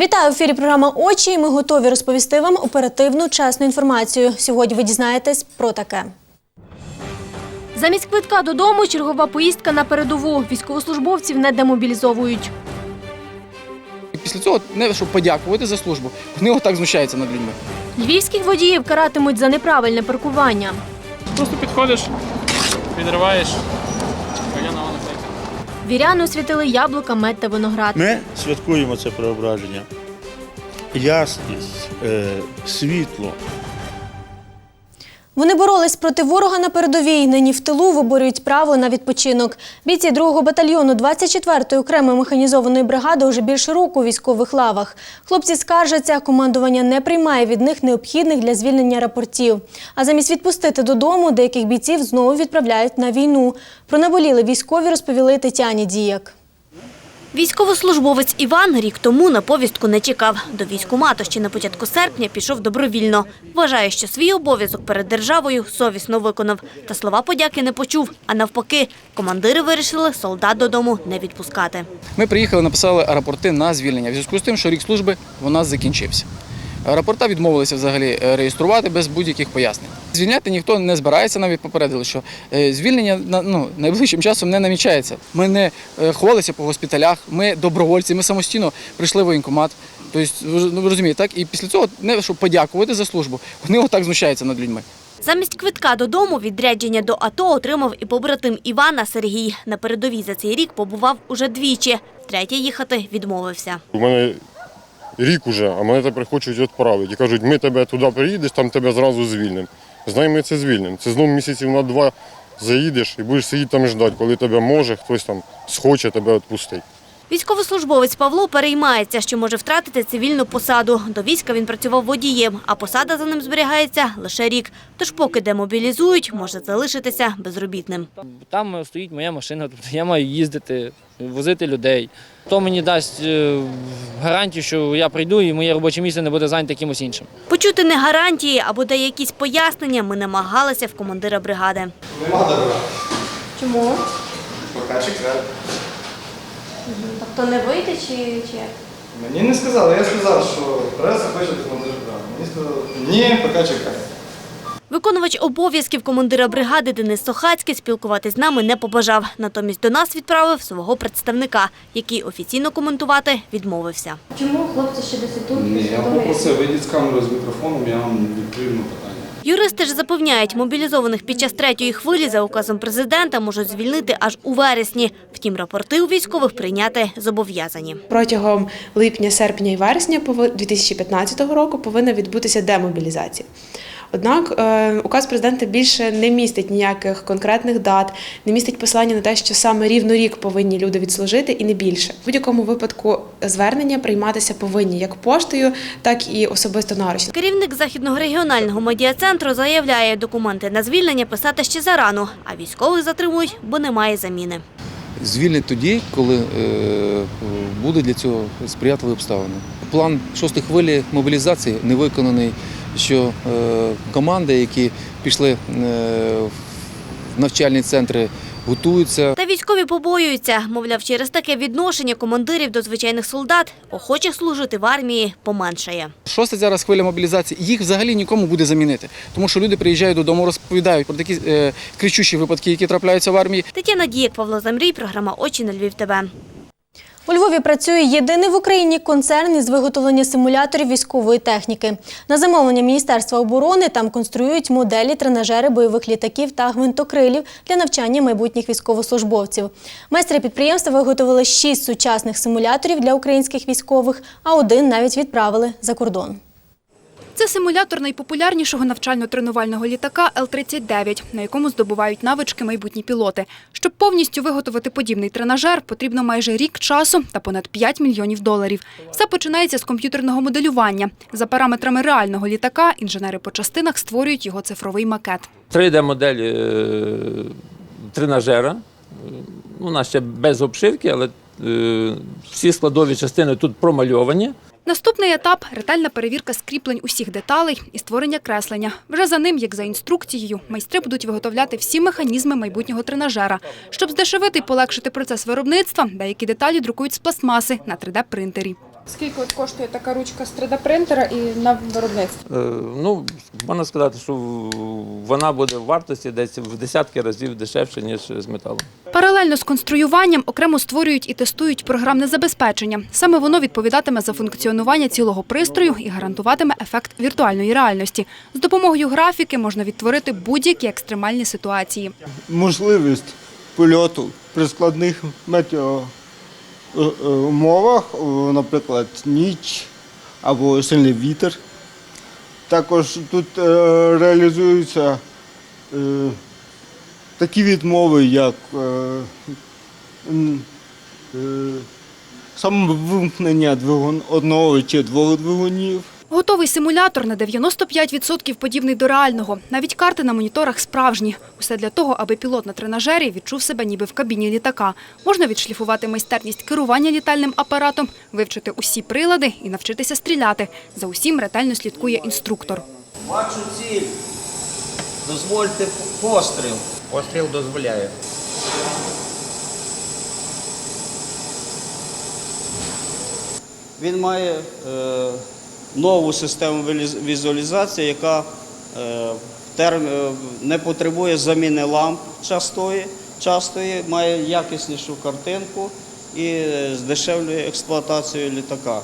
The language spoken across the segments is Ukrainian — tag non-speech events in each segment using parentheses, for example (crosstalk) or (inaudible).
Вітаю в ефірі програма Очі. і Ми готові розповісти вам оперативну чесну інформацію. Сьогодні ви дізнаєтесь про таке. Замість квитка додому чергова поїздка на передову. Військовослужбовців не демобілізовують. Після цього не щоб подякувати за службу. Вони отак знущаються над людьми. Львівських водіїв каратимуть за неправильне паркування. Просто підходиш, на Віряни освітили яблука, мед та виноград. Ми святкуємо це преображення. Ясність, е, світло. Вони боролись проти ворога на передовій. Нині в тилу виборюють право на відпочинок. Бійці 2-го батальйону 24-ї окремої механізованої бригади уже більше року у військових лавах. Хлопці скаржаться, командування не приймає від них необхідних для звільнення рапортів. А замість відпустити додому, деяких бійців знову відправляють на війну. Про наболіли військові розповіли Тетяні Діяк. Військовослужбовець Іван рік тому на повістку не чекав. До військкомату ще на початку серпня пішов добровільно. Вважає, що свій обов'язок перед державою совісно виконав. Та слова подяки не почув. А навпаки, командири вирішили солдат додому не відпускати. Ми приїхали, написали рапорти на звільнення в зв'язку з тим, що рік служби у нас закінчився. Рапорта відмовилися взагалі е, реєструвати без будь-яких пояснень. Звільняти ніхто не збирається, навіть попередили, що е, звільнення ну, найближчим часом не намічається. Ми не е, ховалися по госпіталях, ми добровольці, ми самостійно прийшли в воєнкомат. Тобто, ну, ви розумієте, так? І після цього не щоб подякувати за службу, вони отак знущаються над людьми. Замість квитка додому відрядження до АТО отримав і побратим Івана Сергій. На передовій за цей рік побував уже двічі. Втретє їхати відмовився. У мене рік уже, а мене тепер хочуть відправити. І кажуть, ми тебе туди приїдеш, там тебе зразу звільнимо. Знай, ми це знову місяців на два заїдеш і будеш сидіти там ждати, коли тебе може, хтось там схоче тебе відпустити. Військовослужбовець Павло переймається, що може втратити цивільну посаду. До війська він працював водієм, а посада за ним зберігається лише рік. Тож поки демобілізують, може залишитися безробітним. Там стоїть моя машина, тобто я маю їздити, возити людей. То мені дасть е, гарантію, що я прийду і моє робоче місце не буде зайняте кимось іншим. Почути не гарантії або де якісь пояснення ми намагалися в командира бригади. Чому? Пока чекаю. Тобто не вийде чи, чи як? Мені не сказали, я сказав, що преса хоче до командира бригади. Мені сказали, ні, поки чекаю. Виконувач обов'язків командира бригади Денис Сохацький спілкуватись з нами не побажав. Натомість до нас відправив свого представника, який офіційно коментувати відмовився. Чому хлопці ще досі тут? Ні, я попросив, вийдіть з камерою з мікрофоном, я вам відповім на питання. Юристи ж запевняють, мобілізованих під час третьої хвилі за указом президента можуть звільнити аж у вересні. Втім, рапорти у військових прийняти зобов'язані. Протягом липня, серпня і вересня пови- 2015 року повинна відбутися демобілізація. Однак е, указ президента більше не містить ніяких конкретних дат, не містить посилання на те, що саме рівно рік повинні люди відслужити, і не більше. В будь-якому випадку звернення прийматися повинні як поштою, так і особисто наручно. Керівник західного регіонального медіа-центру заявляє, документи на звільнення писати ще зарано, а військових затримують, бо немає заміни. звільнять тоді, коли е, буде для цього сприятливі обставини. План шостої хвилі мобілізації не виконаний, що е, команди, які пішли е, в навчальні центри, готуються. Та військові побоюються. Мовляв, через таке відношення командирів до звичайних солдат охочих служити в армії поменшає. Шоста зараз хвиля мобілізації, їх взагалі нікому буде замінити. Тому що люди приїжджають додому, розповідають про такі е, кричущі випадки, які трапляються в армії. Тетяна Дієк, Павло Замрій, програма «Очі на Львів ТВ». У Львові працює єдиний в Україні концерн із виготовлення симуляторів військової техніки. На замовлення Міністерства оборони там конструюють моделі, тренажери бойових літаків та гвинтокрилів для навчання майбутніх військовослужбовців. Майстри підприємства виготовили шість сучасних симуляторів для українських військових, а один навіть відправили за кордон. Це симулятор найпопулярнішого навчально-тренувального літака Л-39, на якому здобувають навички майбутні пілоти. Щоб повністю виготовити подібний тренажер, потрібно майже рік часу та понад 5 мільйонів доларів. Все починається з комп'ютерного моделювання. За параметрами реального літака інженери по частинах створюють його цифровий макет. 3D-модель е, тренажера. Е, Вона ще без обшивки, але е, всі складові частини тут промальовані. Наступний етап ретельна перевірка скріплень усіх деталей і створення креслення. Вже за ним, як за інструкцією, майстри будуть виготовляти всі механізми майбутнього тренажера. Щоб здешевити і полегшити процес виробництва, деякі деталі друкують з пластмаси на 3D-принтері. Скільки от коштує така ручка з 3D-принтера і на виробництво? Е, Ну, можна сказати, що вона буде в вартості десь в десятки разів дешевше, ніж з металу. Паралельно з конструюванням окремо створюють і тестують програмне забезпечення. Саме воно відповідатиме за функціонування цілого пристрою і гарантуватиме ефект віртуальної реальності. З допомогою графіки можна відтворити будь-які екстремальні ситуації. Можливість польоту при складних метео е, е, наприклад, ніч або сильний вітер. Також тут е, реалізуються такі відмови, як е, е, самовимкнення двигун одного чи двох двигунів. Готовий симулятор на 95% подібний до реального. Навіть карти на моніторах справжні. Усе для того, аби пілот на тренажері відчув себе ніби в кабіні літака. Можна відшліфувати майстерність керування літальним апаратом, вивчити усі прилади і навчитися стріляти. За усім ретельно слідкує інструктор. Бачу ціль. Дозвольте постріл. Постріл дозволяє. Він має е, нову систему візуалізації, яка е, терм, е, не потребує заміни ламп частої, частої, має якіснішу картинку і здешевлює експлуатацію літака,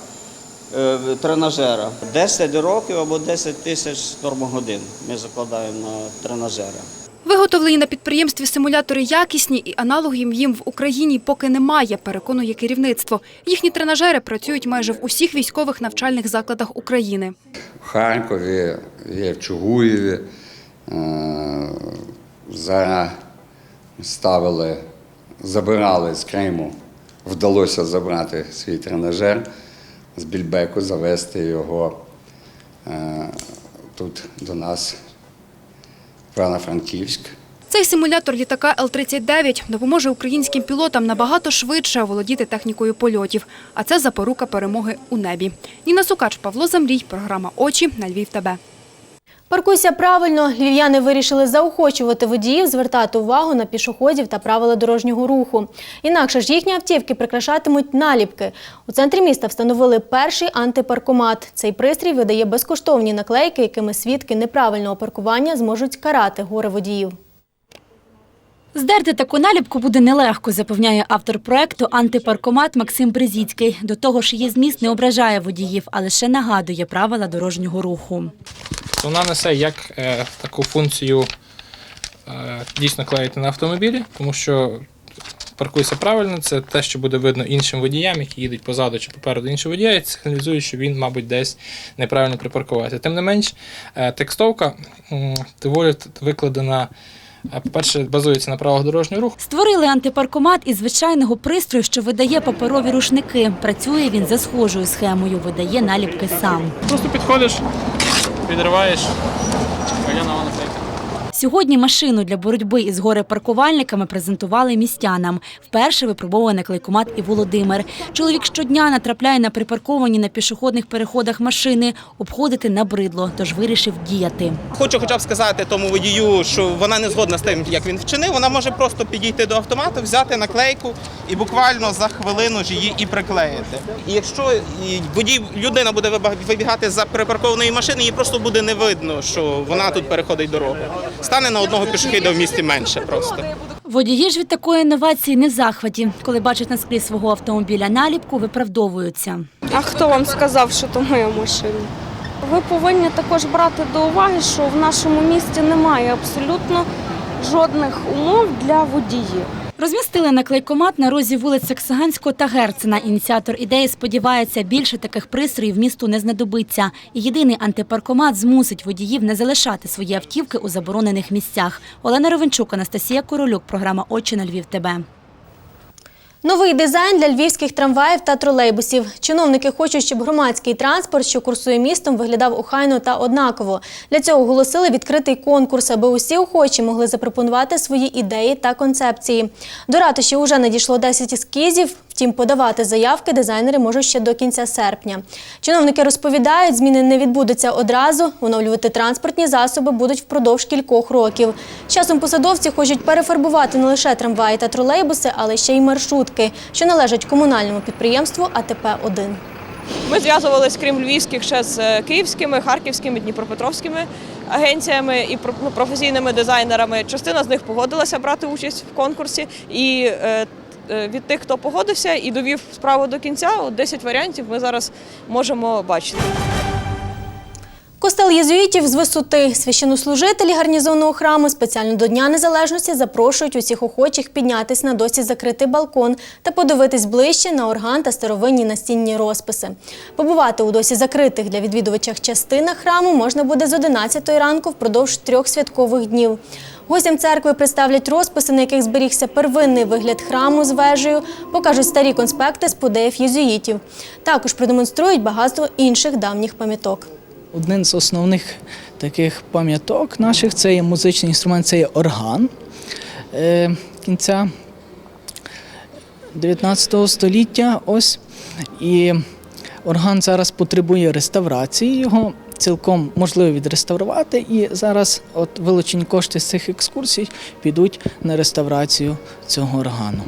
е, тренажера. 10 років або 10 тисяч штормогодин ми закладаємо на тренажера. Виготовлені на підприємстві симулятори якісні і аналогів їм в Україні поки немає, переконує керівництво. Їхні тренажери працюють майже в усіх військових навчальних закладах України. В Харкові, є в Чугуєві. Е, Зараз ставили, забирали з Криму. Вдалося забрати свій тренажер з Більбеку, завести його е, тут до нас, Івано-Франківськ. Цей симулятор літака Л-39 допоможе українським пілотам набагато швидше оволодіти технікою польотів. А це запорука перемоги у небі. Ніна Сукач, Павло Замрій, програма Очі на Львів. ТБ. Паркуйся правильно. Львів'яни вирішили заохочувати водіїв звертати увагу на пішоходів та правила дорожнього руху. Інакше ж їхні автівки прикрашатимуть наліпки. У центрі міста встановили перший антипаркомат. Цей пристрій видає безкоштовні наклейки, якими свідки неправильного паркування зможуть карати горе водіїв. Здерти таку наліпку буде нелегко, запевняє автор проекту «Антипаркомат» Максим Бризіцький. До того ж, її зміст не ображає водіїв, а лише нагадує правила дорожнього руху. Вона несе як е, таку функцію е, дійсно клеїти на автомобілі, тому що паркуйся правильно, це те, що буде видно іншим водіям, які їдуть позаду чи попереду іншого водія, і сигналізує, що він, мабуть, десь неправильно припаркувався. Тим не менш, е, текстовка м, доволі викладена. е, По-перше, базується на правилах дорожнього руху. Створили антипаркомат із звичайного пристрою, що видає паперові рушники. Працює він за схожою схемою, видає наліпки сам. Просто підходиш, відриваєш, а я на наклейка. Сьогодні машину для боротьби із горе-паркувальниками презентували містянам. Вперше випробовує наклейкомат і Володимир. Чоловік щодня натрапляє на припарковані на пішохідних переходах машини. Обходити набридло, тож вирішив діяти. Хочу хоча б сказати тому водію, що вона не згодна з тим, як він вчинив. Вона може просто підійти до автомату, взяти наклейку і буквально за хвилину ж її і приклеїти. І якщо водій людина буде вибігати за припаркованої машини, їй просто буде не видно, що вона тут переходить дорогу. Стане на одного пішохида в місті менше просто. Водії ж від такої інновації не в захваті. Коли бачать на склі свого автомобіля наліпку, виправдовуються. А хто вам сказав, що то моя машина? Ви повинні також брати до уваги, що в нашому місті немає абсолютно жодних умов для водіїв. Розмістили наклейкомат на розі вулиць Саксаганського та Герцена. Ініціатор ідеї сподівається, більше таких пристроїв місту не знадобиться. І єдиний антипаркомат змусить водіїв не залишати свої автівки у заборонених місцях. Олена Ровенчук, Анастасія Королюк, програма «Очі на Львів. ТБ». Новий дизайн для львівських трамваїв та тролейбусів. Чиновники хочуть, щоб громадський транспорт, що курсує містом, виглядав охайно та однаково. Для цього оголосили відкритий конкурс, аби усі охочі могли запропонувати свої ідеї та концепції. До ратуші уже надійшло 10 ескізів. Втім, подавати заявки дизайнери можуть ще до кінця серпня. Чиновники розповідають, зміни не відбудуться одразу. Оновлювати транспортні засоби будуть впродовж кількох років. Часом посадовці хочуть перефарбувати не лише трамваї та тролейбуси, але ще й маршрутки, що належать комунальному підприємству АТП-1. Ми зв'язувалися, крім львівських, ще з е, київськими, харківськими, дніпропетровськими агенціями і ну, професійними дизайнерами. Частина з них погодилася брати участь в конкурсі. І е, е, від тих, хто погодився і довів справу до кінця, от 10 варіантів ми зараз можемо бачити. Костел єзуїтів з висоти. Священнослужителі гарнізонного храму спеціально до Дня Незалежності запрошують усіх охочих піднятись на досі закритий балкон та подивитись ближче на орган та старовинні настінні розписи. Побувати у досі закритих для відвідувачах частинах храму можна буде з 11 ранку впродовж трьох святкових днів. Гостям церкви представлять розписи, на яких зберігся первинний вигляд храму з вежею, покажуть старі конспекти з подеїв єзуїтів. Також продемонструють багатство інших давніх пам'яток. Один з основних таких пам'яток наших це є музичний інструмент, це є орган е, кінця 19 століття. Ось. І орган зараз потребує реставрації. Його цілком можливо відреставрувати. І зараз от вилучені кошти з цих екскурсій підуть на реставрацію цього органу.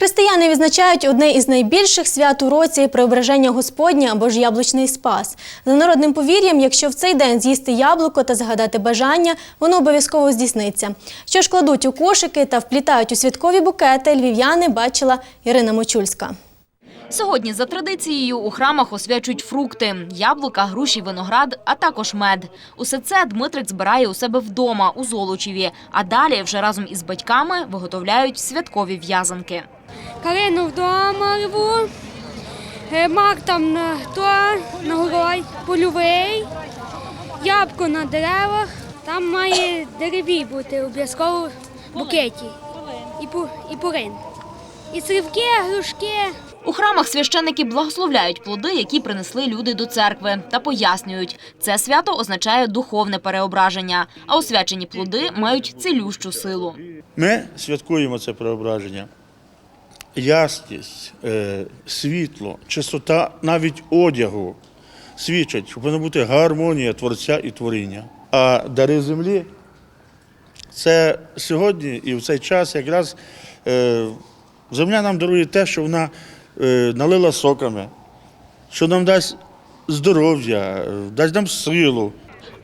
Християни відзначають одне із найбільших свят у році преображення Господнє або ж яблучний спас. За народним повір'ям, якщо в цей день з'їсти яблуко та загадати бажання, воно обов'язково здійсниться. Що ж кладуть у кошики та вплітають у святкові букети, львів'яни бачила Ірина Мочульська. Сьогодні за традицією у храмах освячують фрукти – яблука, груші, виноград, а також мед. Усе це Дмитрик збирає у себе вдома, у Золочеві. А далі вже разом із батьками виготовляють святкові в'язанки. Калину вдома рву, е, мак там на то, на горой, польовий, ябко на деревах. Там має дереві бути обов'язково в букеті. І, пу- і пурин. І сливки, грушки. У храмах священники благословляють плоди, які принесли люди до церкви, та пояснюють, це свято означає духовне переображення, а освячені плоди мають цілющу силу. Ми святкуємо це преображення. Ясність, е, світло, чистота навіть одягу свідчать, що повинна бути гармонія творця і творіння. А дари землі це сьогодні і в цей час якраз е, земля нам дарує те, що вона е, налила соками, що нам дасть здоров'я, дасть нам силу.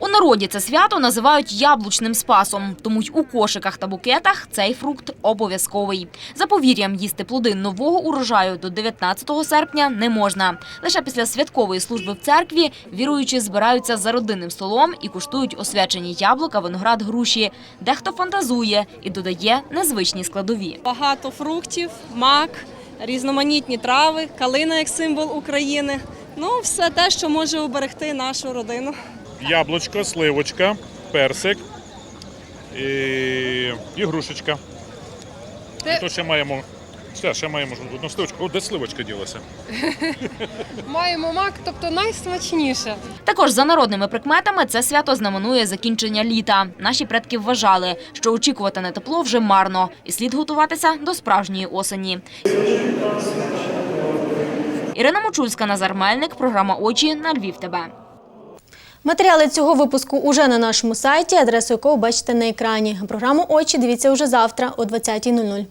Народі це свято називають яблучним спасом, тому й у кошиках та букетах цей фрукт обов'язковий. За повір'ям, їсти плоди нового урожаю до 19 серпня не можна. Лише після святкової служби в церкві віруючі збираються за родинним столом і куштують освячені яблука, виноград, груші. Дехто фантазує і додає незвичні складові. Багато фруктів, мак, різноманітні трави, калина як символ України. Ну, все те, що може уберегти нашу родину. Яблучко, сливочка, персик і, і грушечка. І то ще маємо. Все, ще маємо одну сливочку. О, де сливочка ділася? (laughs) Маємо мак, тобто найсмачніше. Також за народними прикметами це свято знаменує закінчення літа. Наші предки вважали, що очікувати на тепло вже марно, і слід готуватися до справжньої осені. Ірина Мочульська, Назар Мельник, програма Очі на Львів. ТБ. Матеріали цього випуску уже на нашому сайті, адресу якого бачите на екрані. Програму Очі дивіться уже завтра о 20.00.